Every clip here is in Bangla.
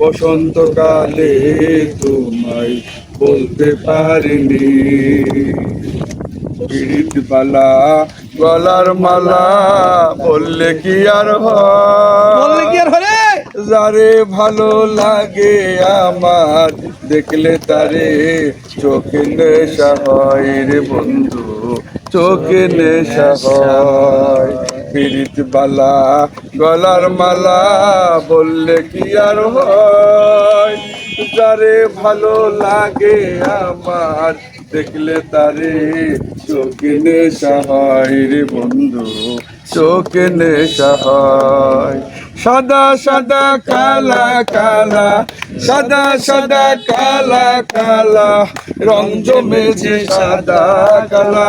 বসন্তকালে তোমায় বলতে পারিনি। পিড়িত পালা গলার মালা বললে কি আর বললে কি হয় আর হরে যারে ভালো লাগে আমার দেখলে তারে চোখে নেশা হয় রে বন্ধু চোখে নেশা হয়। পিরিত বালা, গলার মালা বললে কি আর হয়? যারে ভালো লাগে আমার, দেখলে তারে চোখে নেশা হয় রে বন্ধু, চোখে নেশা হয়। সাদা সাদা, কালা কালা, সাদা সাদা, কালা কালা, রং জমেছে সাদা, কালা।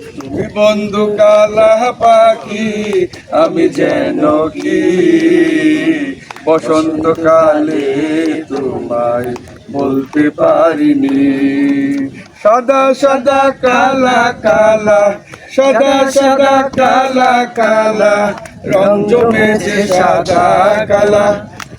বন্ধু কালা পাখি, আমি যেন কি? বসন্তকালে তোমায় বলতে পারিনি। সাদা সাদা কালা কালা, সাদা সাদা কালা কালা রং জমেছে সাদা কালা